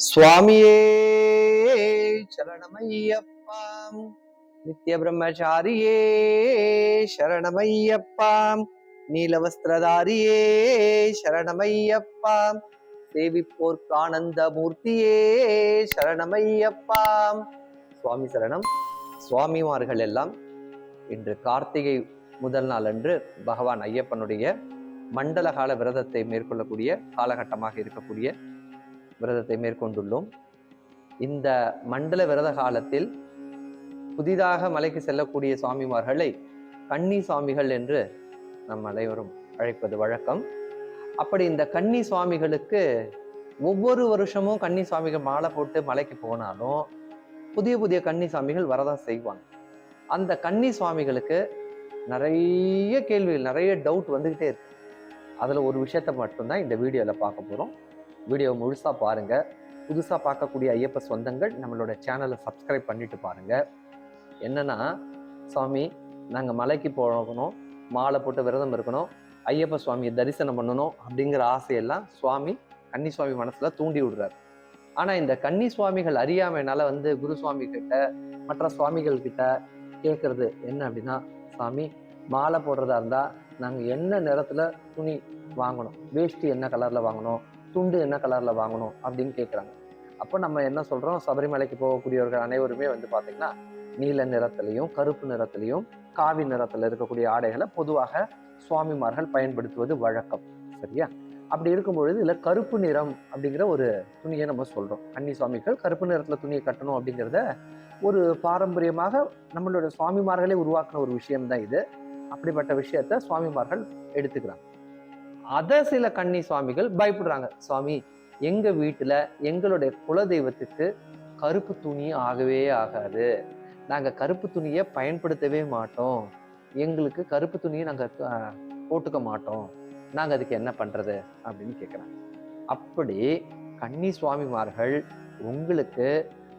சுவாமியே சரணமையப்பாம் நித்ய பிரம்மச்சாரியே சரணமையப்பாம் நீலவஸ்திரதாரியே சரணமையப்பாம் சேவிப்போர்க்கு ஆனந்த மூர்த்தியே சரணமையப்பாம் சுவாமி சரணம். சுவாமிமார்கள் எல்லாம் இன்று கார்த்திகை முதல் நாள் அன்று பகவான் ஐயப்பனுடைய மண்டல கால விரதத்தை மேற்கொள்ளக்கூடிய காலகட்டமாக இருக்கக்கூடிய விரதத்தை மேற்கொண்டுள்ளோம். இந்த மண்டல விரத காலத்தில் புதிதாக மலைக்கு செல்லக்கூடிய சுவாமிமார்களை கன்னி சுவாமிகள் என்று நம் அனைவரும் அழைப்பது வழக்கம். அப்படி இந்த கன்னி சுவாமிகளுக்கு ஒவ்வொரு வருஷமும் கன்னி சுவாமிகள் மாலை போட்டு மலைக்கு போனாலும் புதிய புதிய கன்னி சுவாமிகள் வரதான் செய்வாங்க. அந்த கன்னி சுவாமிகளுக்கு நிறைய கேள்விகள் நிறைய டவுட் வந்துக்கிட்டே இருக்கு. அதில் ஒரு விஷயத்த மட்டும்தான் இந்த வீடியோவில் பார்க்க போகிறோம் வீடியோ முழுசாக பாருங்கள் புதுசாக பார்க்கக்கூடிய ஐயப்ப சொந்தங்கள் நம்மளோட சேனலை சப்ஸ்கிரைப் பண்ணிட்டு பாருங்கள் என்னென்னா சுவாமி நாங்கள் மலைக்கு போகணும். மாலை போட்டு விரதம் இருக்கணும். ஐயப்ப சுவாமியை தரிசனம் பண்ணணும் அப்படிங்கிற ஆசையெல்லாம் சுவாமி கன்னி சுவாமி மனசில் தூண்டி விடுறாரு. ஆனால் இந்த கன்னி சுவாமிகள் அறியாமைனால வந்து குரு சுவாமி கிட்ட மற்ற சுவாமிகள் கிட்ட கேட்கறது என்ன அப்படின்னா சாமி மாலை போடுறதா இருந்தால் நாங்கள் என்ன நிறத்தில் துணி வாங்கணும்? வேஷ்டி என்ன கலரில் வாங்கணும்? துண்டு என்ன கலரில் வாங்கணும் அப்படின்னு கேட்குறாங்க அப்போ நம்ம என்ன சொல்கிறோம் சபரிமலைக்கு போகக்கூடியவர்கள் அனைவருமே வந்து பார்த்திங்கன்னா நீல நிறத்திலையும் கருப்பு நிறத்திலையும் காவி நிறத்தில் இருக்கக்கூடிய ஆடைகளை பொதுவாக சுவாமிமார்கள் பயன்படுத்துவது வழக்கம். சரியா? அப்படி இருக்கும் பொழுது இதுல கருப்பு நிறம் அப்படிங்கிற ஒரு துணியை நம்ம சொல்கிறோம் கன்னி சுவாமிகள் கருப்பு நிறத்தில் துணியை கட்டணும் அப்படிங்கிறத ஒரு பாரம்பரியமாக நம்மளோட சுவாமிமார்களே உருவாக்குன ஒரு விஷயம்தான் இது. அப்படிப்பட்ட விஷயத்த சுவாமிமார்கள் எடுத்துக்கிறாங்க. அதை சில கன்னி சுவாமிகள் பயப்படுறாங்க. சுவாமி எங்க வீட்டுல எங்களுடைய குலதெய்வத்துக்கு கருப்பு துணி ஆகவே ஆகாது. நாங்க கருப்பு துணியை பயன்படுத்தவே மாட்டோம். எங்களுக்கு கருப்பு துணியை நாங்க போட்டுக்க மாட்டோம். நாங்க அதுக்கு என்ன பண்றது? அப்படின்னு கேட்குறாங்க அப்படி கன்னி சுவாமிமார்கள் உங்களுக்கு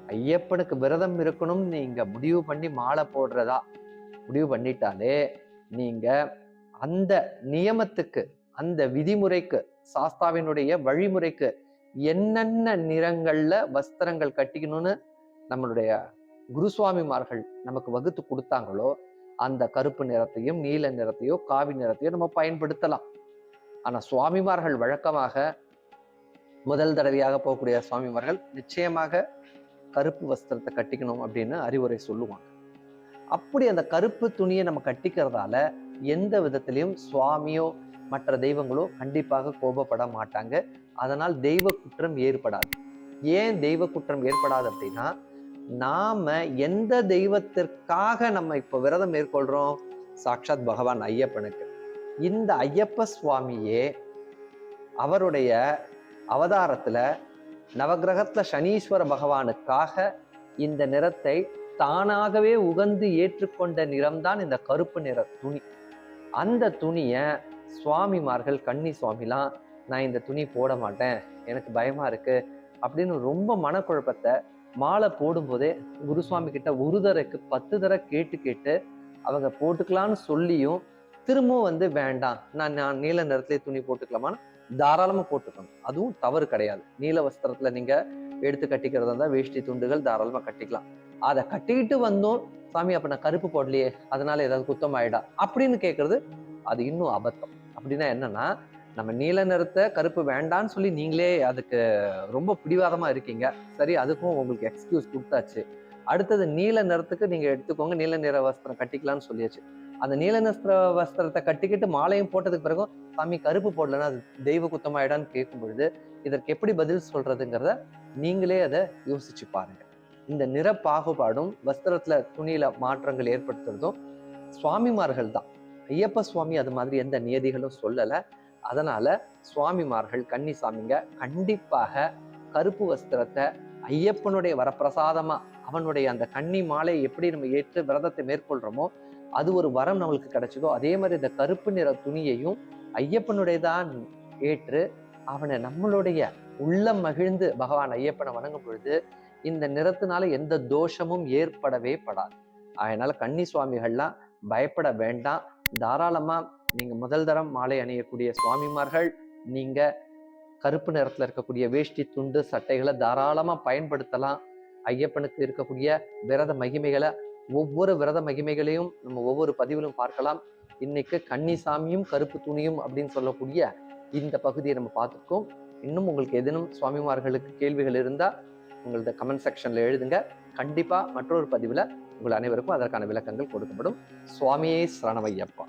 ஐயப்பனுக்கு விரதம் இருக்கணும்னு நீங்க முடிவு பண்ணி மாலை போடுறதா முடிவு பண்ணிட்டாலே நீங்க அந்த நியமத்துக்கு அந்த விதிமுறைக்கு சாஸ்தாவினுடைய வழிமுறைக்கு என்னென்ன நிறங்கள்ல வஸ்திரங்கள் கட்டிக்கணும்னு நம்மளுடைய குருசுவாமிமார்கள் நமக்கு வகுத்து கொடுத்தாங்களோ அந்த கருப்பு நிறத்தையும் நீல நிறத்தையோ காவி நிறத்தையோ நம்ம பயன்படுத்தலாம். ஆனா சுவாமிமார்கள் வழக்கமாக முதல் தடவையாக போகக்கூடிய சுவாமிமார்கள் நிச்சயமாக கருப்பு வஸ்திரத்தை கட்டிக்கணும் அப்படின்னு அறிவுரை சொல்லுவாங்க. அப்படி அந்த கருப்பு துணியை நம்ம கட்டிக்கிறதால எந்த விதத்திலையும் சுவாமியோ மற்ற தெய்வங்களோ கண்டிப்பாக கோபப்பட மாட்டாங்க. அதனால் தெய்வ குற்றம் ஏற்படாது. ஏன் தெய்வ குற்றம் ஏற்படாது அப்படின்னா நாம எந்த தெய்வத்திற்காக நம்ம இப்போ விரதம் மேற்கொள்றோம்? சாக்ஷாத் பகவான் ஐயப்பனுக்கு. இந்த ஐயப்ப சுவாமியே அவருடைய அவதாரத்துல நவகிரகத்துல சனீஸ்வர பகவானுக்காக இந்த நிறத்தை தானாகவே உகந்து ஏற்றுக்கொண்ட நிறம்தான் இந்த கருப்பு நிற துணி. அந்த துணியை சுவாமிமார்கள் கன்னி சுவாமிலாம் நான் இந்த துணி போட மாட்டேன் எனக்கு பயமா இருக்கு அப்படின்னு ரொம்ப மனக்குழப்பத்தை மாலை போடும்போதே குருசுவாமி கிட்ட ஒரு தரக்கு பத்து தடவை கேட்டு கேட்டு அவங்க போட்டுக்கலான்னு சொல்லியும் திரும்பவும் வந்து வேண்டாம் நான் நான் நீல நிறத்திலே துணி போட்டுக்கலாமான்னு தாராளமாக போட்டுக்கணும். அதுவும் தவறு கிடையாது. நீல வஸ்திரத்துல நீங்க எடுத்து கட்டிக்கிறதா இருந்தா வேஷ்டி துண்டுகள் தாராளமாக கட்டிக்கலாம். அதை கட்டிக்கிட்டு வந்தோம். சாமி அப்ப நான் கருப்பு போடலையே அதனால ஏதாவது குத்தம் ஆயிடா அப்படின்னு கேட்கறது அது இன்னும் அபத்தம். அப்படின்னா என்னன்னா நம்ம நீல நிறத்தை கருப்பு வேண்டான்னு சொல்லி நீங்களே அதுக்கு ரொம்ப பிடிவாதமா இருக்கீங்க. சரி அதுக்கும் உங்களுக்கு எக்ஸ்கியூஸ் கொடுத்தாச்சு. அடுத்தது நீல நிறத்துக்கு நீங்க எடுத்துக்கோங்க. நீல நிற வஸ்திரம் கட்டிக்கலாம்னு சொல்லியாச்சு. அந்த நீல நிற வஸ்திரத்தை கட்டிக்கிட்டு மாலையும் போட்டதுக்கு பிறகும் சாமி கருப்பு போடலன்னா அது தெய்வ குத்தமாயிடான்னு கேட்கும் பொழுது இதற்கு எப்படி பதில் சொல்றதுங்கிறத நீங்களே அதை யோசிச்சு பாருங்க. இந்த நிற பாகுபாடும் வஸ்திரத்துல துணியில மாற்றங்கள் ஏற்படுத்துறதும் சுவாமிமார்கள் தான். ஐயப்ப சுவாமி அது மாதிரி எந்த நியதிகளும் சொல்லலை. அதனால சுவாமிமார்கள் கன்னிசாமிங்க கண்டிப்பாக கருப்பு வஸ்திரத்தை ஐயப்பனுடைய வரப்பிரசாதமா அவனுடைய அந்த கன்னி மாலை எப்படி நம்ம ஏற்று விரதத்தை மேற்கொள்றோமோ அது ஒரு வரம் நம்மளுக்கு கிடைச்சதோ அதே மாதிரி இந்த கருப்பு நிற துணியையும் ஐயப்பனுடையதான் ஏற்று அவனை நம்மளுடைய உள்ளம் மகிழ்ந்து பகவான் ஐயப்பனை வணங்கும் பொழுது இந்த நிறத்தினால எந்த தோஷமும் ஏற்படவே படாது. அதனால கன்னி சுவாமிகள்லாம் பயப்பட வேண்டாம். தாராளமாக நீங்கள் முதல் தரம் மாலை அணியக்கூடிய சுவாமிமார்கள் நீங்கள் கருப்பு நிறத்தில் இருக்கக்கூடிய வேஷ்டி துண்டு சட்டைகளை தாராளமாக பயன்படுத்தலாம். ஐயப்பனுக்கு இருக்கக்கூடிய விரத மகிமைகளை ஒவ்வொரு விரத மகிமைகளையும் நம்ம ஒவ்வொரு பதிவிலும் பார்க்கலாம். இன்னைக்கு கன்னிசாமியும் கருப்பு துணியும் அப்படின்னு சொல்லக்கூடிய இந்த பகுதியை நம்ம பார்த்துருக்கோம். இன்னும் உங்களுக்கு எதனும் சுவாமிமார்களுக்கு கேள்விகள் இருந்தால் உங்களது கமெண்ட் செக்ஷன்ல எழுதுங்க. கண்டிப்பா மற்றொரு பதிவில் உங்கள் அனைவருக்கும் அதற்கான விளக்கங்கள் கொடுக்கப்படும். சுவாமியே சரணமையப்பா.